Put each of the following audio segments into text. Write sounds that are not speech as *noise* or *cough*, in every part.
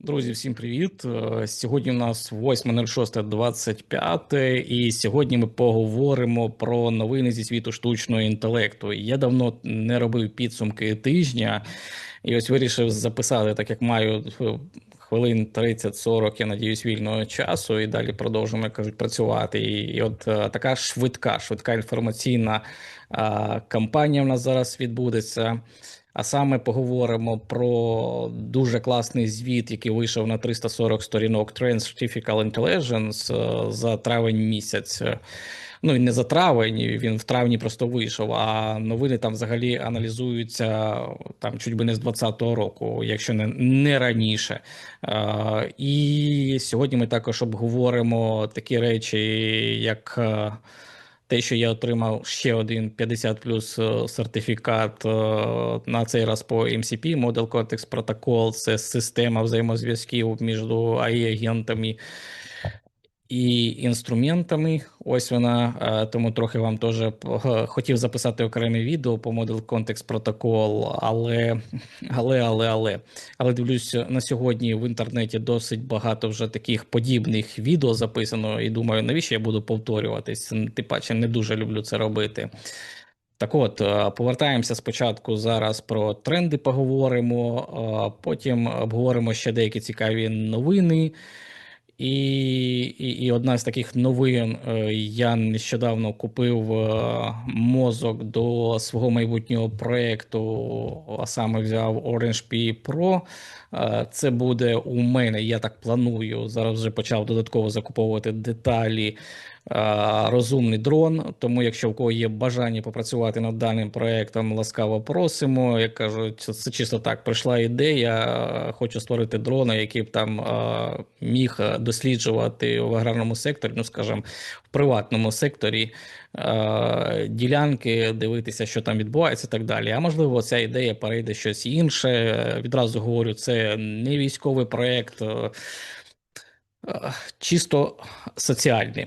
Друзі, всім привіт! Е, Сьогодні у нас 8.06.25 і сьогодні ми поговоримо про новини зі світу штучного інтелекту. Я давно не робив підсумки тижня, і ось вирішив записати, так як маю е, хвилин 30-40, я надіюсь, вільного часу, і далі продовжуємо, як кажуть, працювати. І от е, така швидка, швидка інформаційна кампанія в нас зараз відбудеться. А саме поговоримо про дуже класний звіт, який вийшов на 340 сторінок Trans Intelligence е, за травень місяць. Ну і не за травень, він в травні просто вийшов. А новини там взагалі аналізуються там чуть би не з 2020 року, якщо не не раніше. Е, І сьогодні ми також обговоримо такі речі, як. Те, що я отримав ще один 50 плюс е, сертифікат е, на цей раз по MCP, Model Context Protocol, це система взаємозв'язків між AI-агентами і інструментами. Ось вона, е, тому трохи вам теж е, хотів записати окреме відео по Model Context Protocol, але але, але, але, але дивлюсь, на сьогодні в інтернеті досить багато вже таких подібних відео записано, і думаю, навіщо я буду повторюватись? Тим паче не дуже люблю це робити. Так от, е, повертаємося спочатку зараз про тренди поговоримо, потім обговоримо ще деякі цікаві новини. І і, і одна з таких новин е, я нещодавно купив е, мозок до свого майбутнього проєкту, а саме взяв Orange P Pro. Е, це буде у мене, я так планую. Зараз вже почав додатково закуповувати деталі розумний дрон. Тому, якщо в кого є бажання попрацювати над даним проектом, ласкаво просимо. Як кажуть, це чисто так прийшла ідея. Хочу створити дрона, який б там міг досліджувати в аграрному секторі, ну скажімо, в приватному секторі. Ділянки дивитися, що там відбувається, і так далі. А можливо, ця ідея перейде щось інше. Відразу говорю, це не військовий проект, чисто соціальний.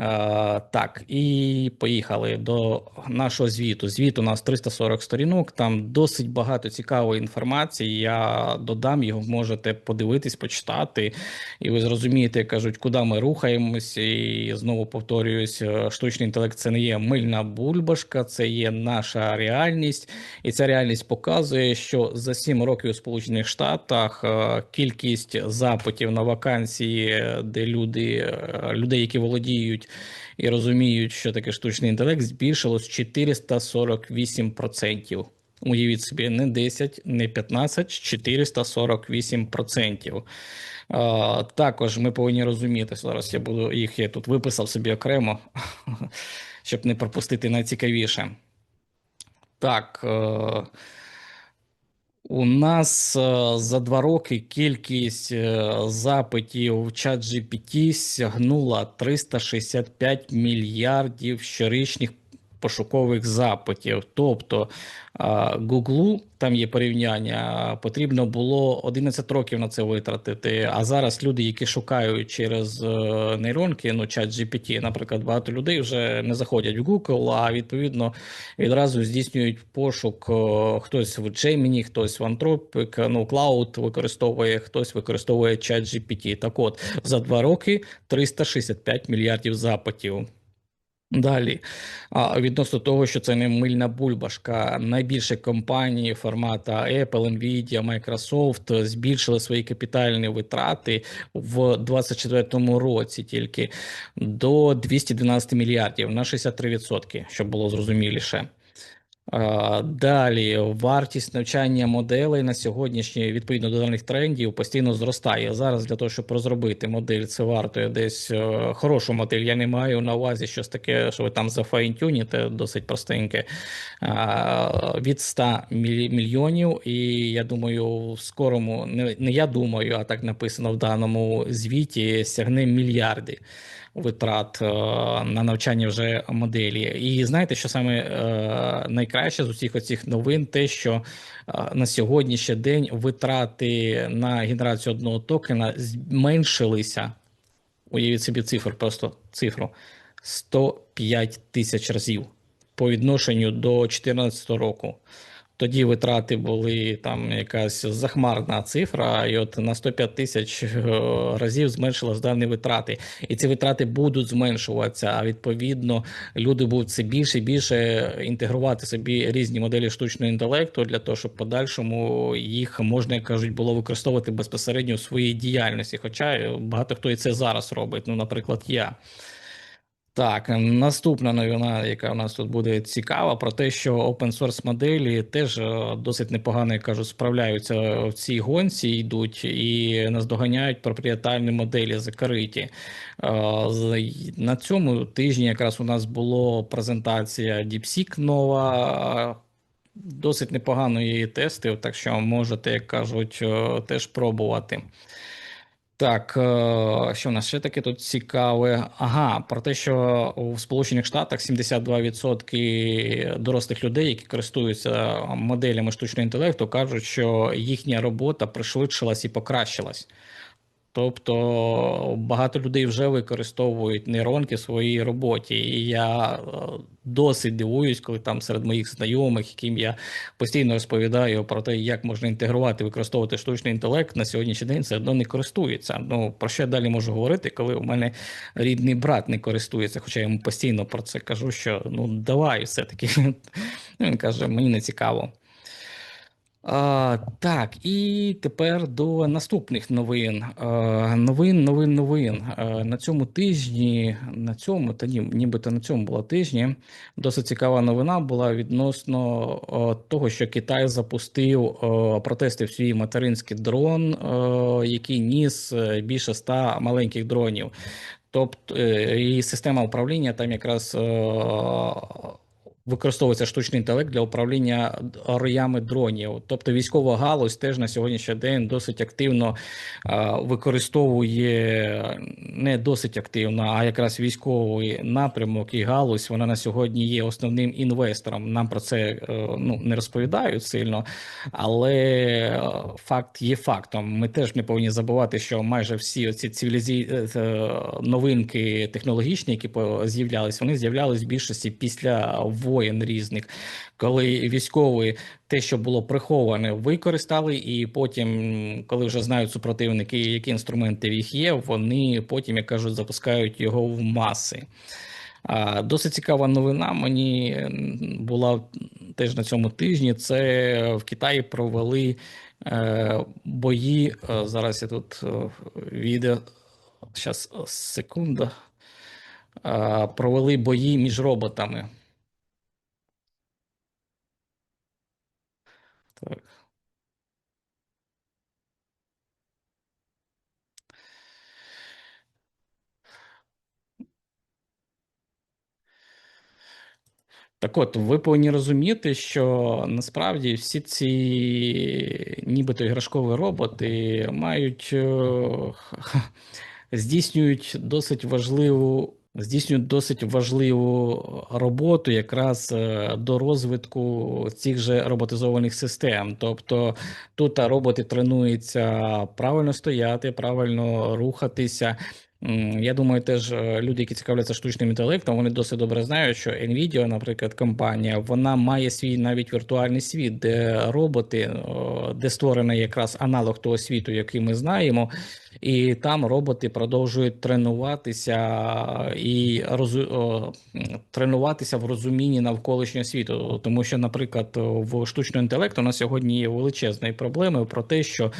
Е, так, і поїхали до нашого звіту. Звіт у нас 340 сторінок. Там досить багато цікавої інформації. Я додам його, можете подивитись, почитати, і ви зрозумієте, кажуть, куди ми рухаємось. І знову повторююсь, е, штучний інтелект це не є мильна бульбашка, це є наша реальність, і ця реальність показує, що за 7 років у Сполучених Штатах е, кількість запитів на вакансії, де люди людей, які володіють розуміють і розуміють, що таке штучний інтелект, збільшилось 448%. Уявіть собі, не 10, не 15, 448%. А, Також ми повинні розуміти, зараз я буду їх я тут виписав собі окремо, *laughs* щоб не пропустити найцікавіше. Так. Е, у нас е, за два роки кількість е, запитів в чат GPT сягнула 365 мільярдів щорічних пошукових запитів. Тобто Гуглу, там є порівняння, потрібно було 11 років на це витратити. А зараз люди, які шукають через е, нейронки, ну чат GPT, наприклад, багато людей вже не заходять в Google, а відповідно відразу здійснюють пошук. Хтось в Gemini, хтось в Anthropic, ну Cloud використовує, хтось використовує чат GPT. Так от за два роки 365 мільярдів запитів. Далі, відносно того, що це не мильна бульбашка, найбільші компанії формата Apple, Nvidia, Microsoft збільшили свої капітальні витрати в 2024 році тільки до 212 мільярдів на 63%, щоб було зрозуміліше. Далі вартість навчання моделей на сьогоднішній відповідно до даних трендів постійно зростає. Зараз для того, щоб розробити модель, це вартує десь е, хорошу модель. Я не маю на увазі щось таке, що ви там зафайнтюніте, досить простеньке від 100 мільйонів. І я думаю, в скорому не я думаю, а так написано в даному звіті сягне мільярди витрат е, на навчання вже моделі. І знаєте, що саме е, найкраще з усіх оцих новин, те, що е, на сьогоднішній день витрати на генерацію одного токена зменшилися. Уявіть собі цифру, просто цифру 105 тисяч разів по відношенню до 2014 року. Тоді витрати були там якась захмарна цифра, і от на 105 тисяч е, разів зменшились дані витрати. І ці витрати будуть зменшуватися. А відповідно, люди будуть все більше і більше інтегрувати собі різні моделі штучного інтелекту для того, щоб подальшому їх можна, як кажуть, було використовувати безпосередньо у своїй діяльності. Хоча багато хто і це зараз робить. Ну, наприклад, я. Так, наступна новина, яка у нас тут буде цікава, про те, що open source моделі теж е, досить непогано, як кажуть, справляються в цій гонці, йдуть і наздоганяють проприєтальні моделі закриті. Е, На цьому тижні якраз у нас була презентація DeepSeek нова. Досить непогано її тестив, так що можете, як кажуть, е, теж пробувати. Так, е, що в нас ще таке тут цікаве? Ага, про те, що у Сполучених Штатах 72% дорослих людей, які користуються моделями штучного інтелекту, кажуть, що їхня робота пришвидшилась і покращилась. Тобто багато людей вже використовують нейронки в своїй роботі, і я е, досить дивуюсь, коли там серед моїх знайомих, яким я постійно розповідаю про те, як можна інтегрувати, використовувати штучний інтелект на сьогоднішній день, все одно не користуються. Ну про що я далі можу говорити, коли у мене рідний брат не користується, хоча я йому постійно про це кажу, що ну давай, все-таки *laughs* він каже, мені не цікаво. А, так, і тепер до наступних новин. А, новин, новин, новин. А, на цьому тижні, на цьому, та ні, нібито на цьому була тижні. Досить цікава новина була відносно о, того, що Китай запустив о, протестив свій материнський дрон, о, який ніс е, більше ста маленьких дронів. Тобто і система управління там якраз е, використовується штучний інтелект для управління роями дронів. Тобто військова галузь теж на сьогоднішній день досить активно використовує не досить активно, а якраз військовий напрямок і галузь. Вона на сьогодні є основним інвестором. Нам про це е, ну не розповідають сильно, але е, факт є фактом. Ми теж не повинні забувати, що майже всі оці цивілізі... е, новинки технологічні, які з'являлись, вони з'являлись в більшості після воєн різних, коли військові те, що було приховане, використали, і потім, коли вже знають супротивники, які інструменти в їх є, вони потім, як кажуть, запускають його в маси. Досить цікава новина. Мені була теж на цьому тижні. Це в Китаї провели е, бої. Е, Зараз я тут е, відео. Зараз секунда. Провели бої між роботами. Так. Так от, ви повинні розуміти, що насправді всі ці нібито іграшкові роботи мають е, *laughs* здійснюють досить важливу. Здійснюють досить важливу роботу якраз е, до розвитку цих же роботизованих систем. Тобто тут роботи тренуються правильно стояти, правильно рухатися. Я думаю, теж е, люди, які цікавляться штучним інтелектом, вони досить добре знають, що Nvidia, наприклад, компанія, вона має свій навіть віртуальний світ, де роботи, де створений якраз аналог того світу, який ми знаємо, і там роботи продовжують тренуватися і розу... о, м, тренуватися в розумінні навколишнього світу. Тому що, наприклад, в штучному інтелекту на сьогодні є величезної проблеми про те, що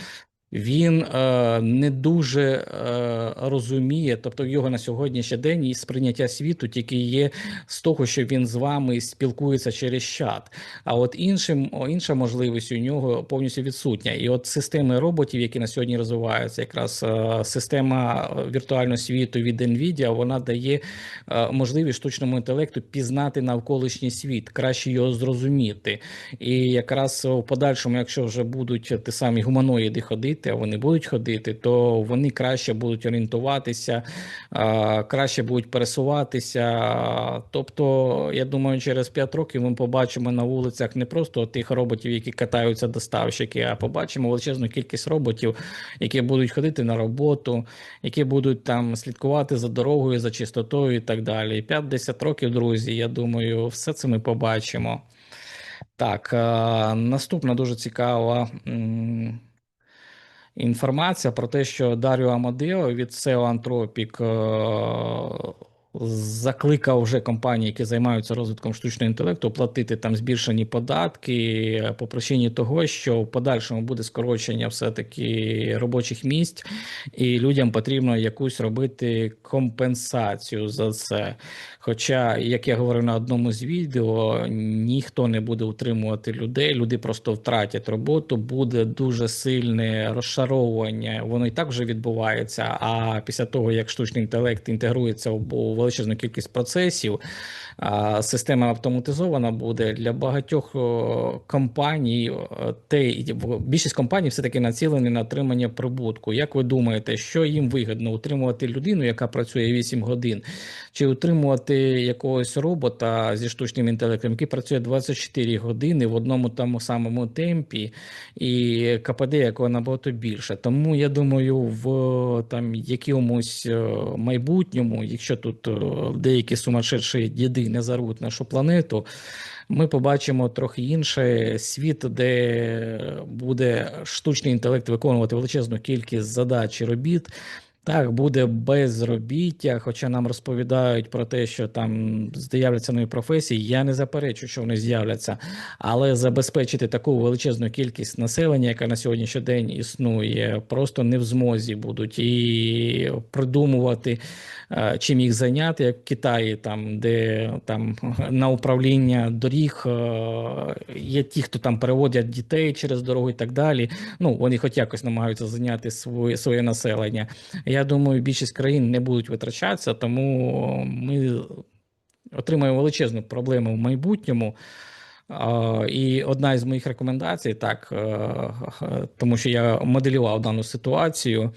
він е, не дуже е, розуміє, тобто його на сьогоднішній день і сприйняття світу тільки є з того, що він з вами спілкується через чат. А от іншим, інша можливість у нього повністю відсутня. І от системи роботів, які на сьогодні розвиваються, якраз е, система віртуального світу від NVIDIA, вона дає е, можливість штучному інтелекту пізнати навколишній світ, краще його зрозуміти. І якраз в подальшому, якщо вже будуть ті самі гуманоїди ходити, а вони будуть ходити, то вони краще будуть орієнтуватися, краще будуть пересуватися. Тобто, я думаю, через 5 років ми побачимо на вулицях не просто тих роботів, які катаються доставщики, а побачимо величезну кількість роботів, які будуть ходити на роботу, які будуть там слідкувати за дорогою, за чистотою і так далі. 5-10 років, друзі, я думаю, все це ми побачимо. Так, наступна дуже цікава інформація про те, що Даріо Амадео від SEO Anthropic е, закликав вже компанії, які займаються розвитком штучного інтелекту, платити там збільшені податки по причині того, що в подальшому буде скорочення все-таки робочих місць, і людям потрібно якусь робити компенсацію за це. Хоча, як я говорив на одному з відео, ніхто не буде утримувати людей, люди просто втратять роботу, буде дуже сильне розшаровування. Воно і так вже відбувається. А після того, як штучний інтелект інтегрується в величезну кількість процесів, система автоматизована буде для багатьох компаній. Те більшість компаній все таки націлені на отримання прибутку. Як ви думаєте, що їм вигідно утримувати людину, яка працює 8 годин, чи утримувати якогось робота зі штучним інтелектом, який працює 24 години в одному тому самому темпі, і КПД якого набагато більше? Тому я думаю, в там якомусь майбутньому, якщо тут деякі сумасшедші діди не зарвуть нашу планету, ми побачимо трохи інший світ, де буде штучний інтелект виконувати величезну кількість задач і робіт. Так, буде безробіття, хоча нам розповідають про те, що там з'являться нові професії. Я не заперечую, що вони з'являться, але забезпечити таку величезну кількість населення, яка на сьогоднішній день існує, просто не в змозі будуть і придумувати, е, чим їх зайняти, як в Китаї, там де там *laughs* на управління доріг е, є ті, хто там переводять дітей через дорогу і так далі. Ну вони, хоч якось намагаються зайняти своє своє населення. Я думаю, більшість країн не будуть витрачатися, тому ми отримаємо величезну проблему в майбутньому. І одна із моїх рекомендацій, так е, тому що я моделював дану ситуацію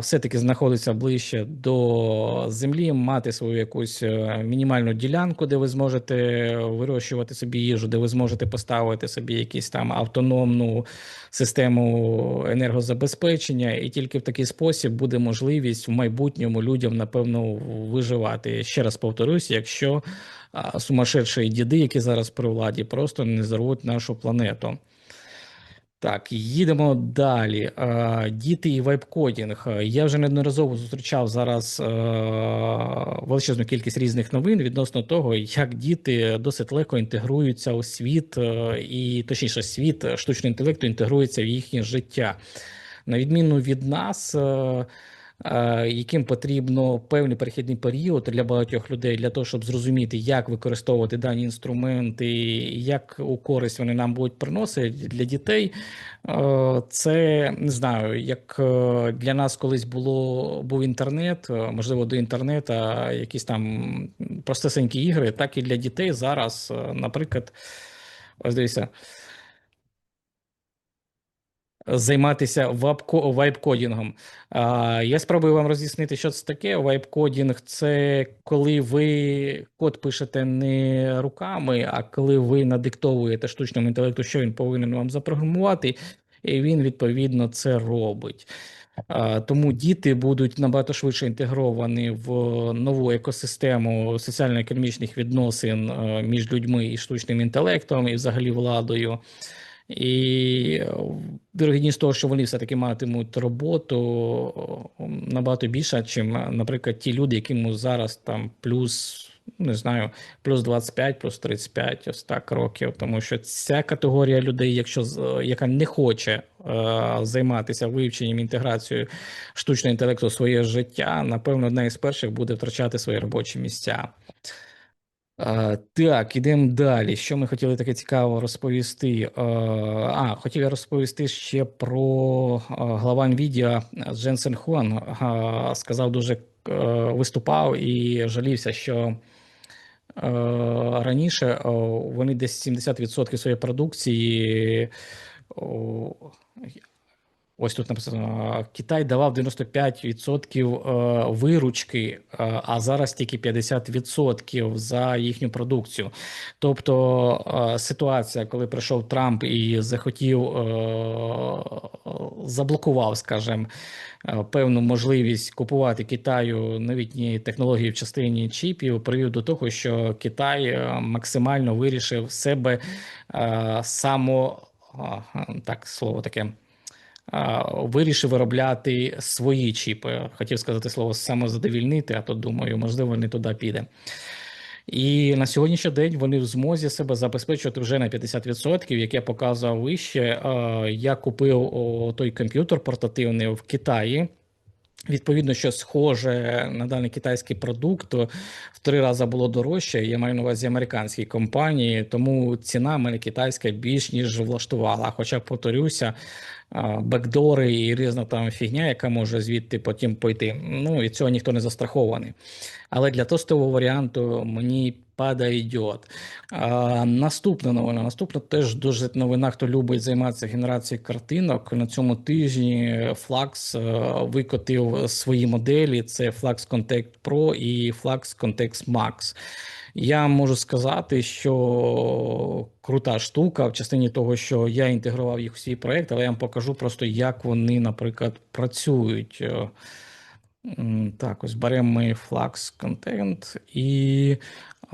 все-таки знаходиться ближче до землі, мати свою якусь е, мінімальну ділянку, де ви зможете вирощувати собі їжу, де ви зможете поставити собі якісь там автономну систему енергозабезпечення, і тільки в такий спосіб буде можливість в майбутньому людям напевно виживати. Ще раз повторюсь, якщо сумасшедші діди, які зараз при владі, просто не зарвуть нашу планету. Так, їдемо далі. Діти і вайбкодінг. Я вже неодноразово зустрічав зараз величезну кількість різних новин відносно того, як діти досить легко інтегруються у світ, і точніше, світ штучного інтелекту інтегрується в їхнє життя. На відміну від нас. Е, яким потрібно певний перехідний період для багатьох людей для того, щоб зрозуміти, як використовувати дані інструменти, як у користь вони нам будуть приносити для дітей. Е, це не знаю, як е, для нас колись було був інтернет, можливо, до інтернету якісь там простесенькі ігри, так і для дітей зараз, наприклад, ось дивіться займатися вайп-кодінгом. Я спробую вам роз'яснити, що це таке. Вайп-кодінг – це коли ви код пишете не руками, а коли ви надиктовуєте штучному інтелекту, що він повинен вам запрограмувати, і він відповідно це робить. Тому діти будуть набагато швидше інтегровані в нову екосистему соціально-економічних відносин між людьми і штучним інтелектом, і взагалі владою. І вірогідність е, того, що вони все-таки матимуть роботу набагато більша, чим, наприклад, ті люди, яким зараз там плюс. Не знаю, плюс 25, плюс 35, ось так років. Тому що ця категорія людей, якщо яка не хоче е, займатися вивченням інтеграцією штучного інтелекту в своє життя, напевно, одна із перших буде втрачати свої робочі місця. Так, ідемо далі. Що ми хотіли таке цікаво розповісти? А, хотів розповісти ще про глава NVIDIA Дженсен Хуан. Сказав, дуже виступав і жалівся, що раніше вони десь 70% своєї продукції Ось тут написано: Китай давав 95% виручки, а зараз тільки 50% за їхню продукцію. Тобто ситуація, коли прийшов Трамп і захотів заблокував, скажімо, певну можливість купувати Китаю новітні технології в частині чіпів, привів до того, що Китай максимально вирішив себе само так слово таке вирішив виробляти свої чіпи. Хотів сказати слово самозадовільнити, а то думаю, можливо, не туди піде. І на сьогоднішній день вони в змозі себе забезпечувати вже на 50%, як я показував вище. Я купив той комп'ютер портативний в Китаї. Відповідно, що схоже на даний китайський продукт в три рази було дорожче. Я маю на увазі американські компанії, тому ціна мене китайська більш ніж влаштувала. Хоча повторюся, бекдори і різна там фігня, яка може звідти потім пойти. Ну і цього ніхто не застрахований. Але для тестового варіанту мені падає. А, Наступна новина. Наступна теж дуже новина, хто любить займатися генерацією картинок. На цьому тижні Flux е, викотив свої моделі: це Flux Contact Pro і Flux Context Max. Я можу сказати, що крута штука в частині того, що я інтегрував їх у свій проект, але я вам покажу просто, як вони, наприклад, працюють. Е, так, ось беремо ми Flux Content і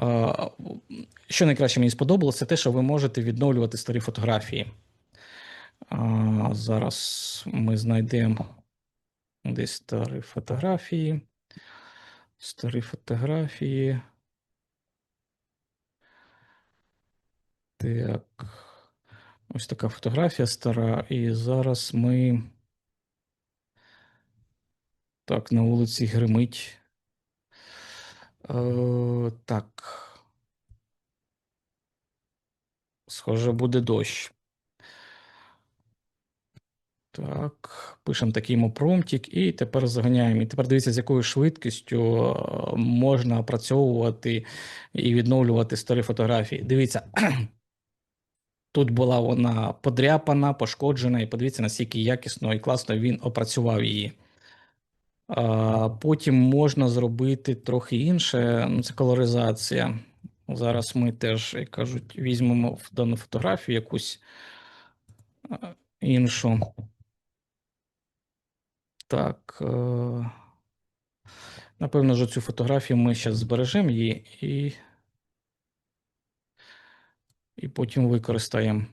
е, що найкраще мені сподобалося, це те, що ви можете відновлювати старі фотографії. Зараз ми знайдемо десь старі фотографії. Старі фотографії. Так. Ось така фотографія стара. І зараз ми. Так, на вулиці гримить. Е, Так. Схоже, буде дощ. Так, пишемо такий йому промптик і тепер заганяємо. І тепер дивіться, з якою швидкістю е, можна опрацьовувати і відновлювати старі фотографії. Дивіться. Тут була вона подряпана, пошкоджена, і подивіться, наскільки якісно і класно він опрацював її. Потім можна зробити трохи інше. Ну, це колоризація. Зараз ми теж, як кажуть, візьмемо в дану фотографію якусь іншу. Так. Е, напевно, що цю фотографію ми зараз збережемо її і і потім використаємо.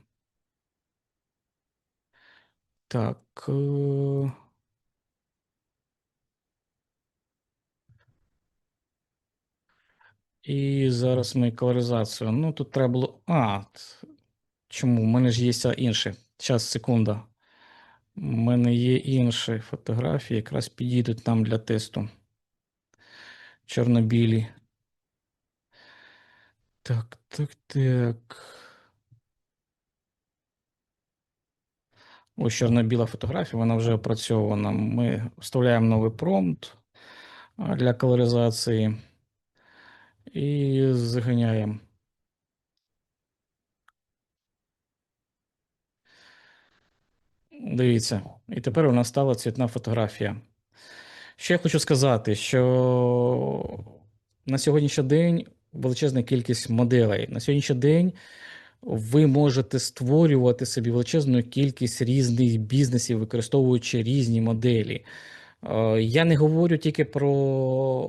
Так. Е, і зараз ми колоризацію. Ну, тут треба було. А, чому? У мене ж є інше. Зараз, секунда. У мене є інші фотографії, якраз підійдуть нам для тесту. Чорнобілі. Так, так, так. Ось чорно-біла фотографія, вона вже опрацьована. Ми вставляємо новий промпт для колоризації і заганяємо. Дивіться, і тепер у нас стала цвітна фотографія. Ще я хочу сказати, що на сьогоднішній день величезна кількість моделей. На сьогоднішній день ви можете створювати собі величезну кількість різних бізнесів, використовуючи різні моделі. Е, я не говорю тільки про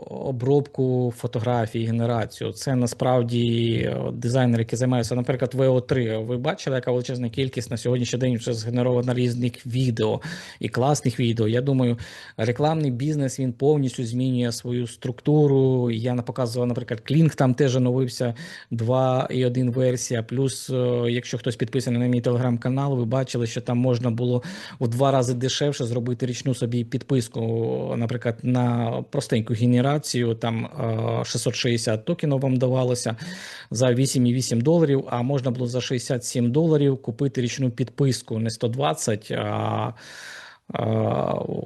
обробку фотографій, генерацію. Це насправді е, дизайнери, які займаються, наприклад, VO3. Ви бачили, яка величезна кількість на сьогоднішній день вже згенерована різних відео і класних відео. Я думаю, рекламний бізнес він повністю змінює свою структуру. Я показував, наприклад, Клінк там теж оновився 2.1 версія. Плюс, е, якщо хтось підписаний на мій телеграм-канал, ви бачили, що там можна було в два рази дешевше зробити річну собі підписку наприклад, на простеньку генерацію, там 660 токенів вам давалося за 8,8 доларів, а можна було за 67 доларів купити річну підписку не 120, а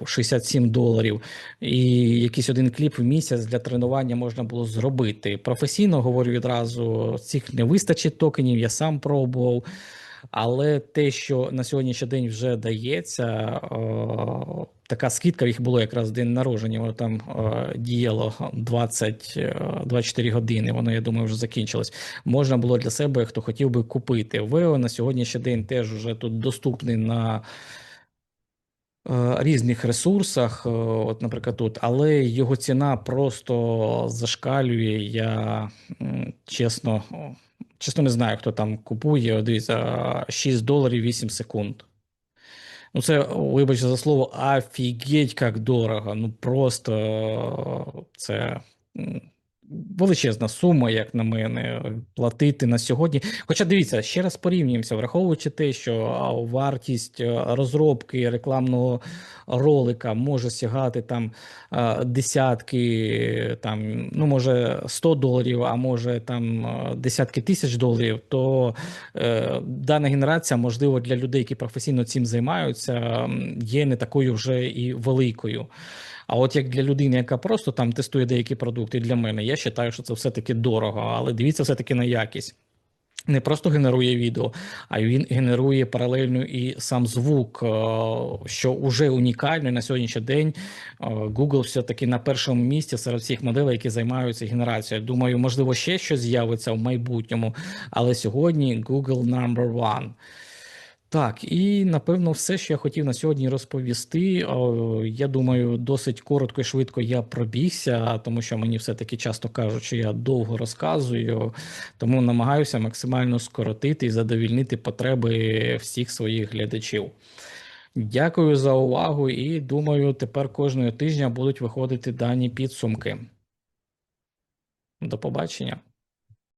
67 доларів, і якийсь один кліп в місяць для тренування можна було зробити. Професійно говорю відразу: цих не вистачить токенів, я сам пробував. Але те, що на сьогоднішній день вже дається, е, така скидка, їх було якраз день народження, воно там е, діяло 20, е, 24 години, воно, я думаю, вже закінчилось. Можна було для себе, хто хотів би купити. Вео на сьогоднішній день теж вже тут доступний на е, різних ресурсах, е, от, наприклад, тут, але його ціна просто зашкалює. Я чесно, о, чесно не знаю, хто там купує. Дивіться, 6 доларів 8 секунд. Ну, це, вибачте за слово, офігеть, як дорого. Ну просто е, це величезна сума, як на мене, платити на сьогодні. Хоча дивіться, ще раз порівнюємося, враховуючи те, що вартість е, розробки рекламного ролика може сягати там е, десятки, там, ну може 100 доларів, а може там е, десятки тисяч доларів, то е, дана генерація, можливо, для людей, які професійно цим займаються, є не такою вже і великою. А от як для людини, яка просто там тестує деякі продукти, для мене, я вважаю, що це все-таки дорого, але дивіться все-таки на якість. Не просто генерує відео, а він генерує паралельно і сам звук, е, що вже унікально на сьогоднішній день. е, Google все-таки на першому місці серед всіх моделей, які займаються генерацією. Думаю, можливо, ще щось з'явиться в майбутньому, але сьогодні Google number one. Так, і напевно, все, що я хотів на сьогодні розповісти. Я думаю, досить коротко і швидко я пробігся, тому що мені все-таки часто кажуть, що я довго розказую, тому намагаюся максимально скоротити і задовільнити потреби всіх своїх глядачів. Дякую за увагу і думаю, тепер кожного тижня будуть виходити дані підсумки. До побачення.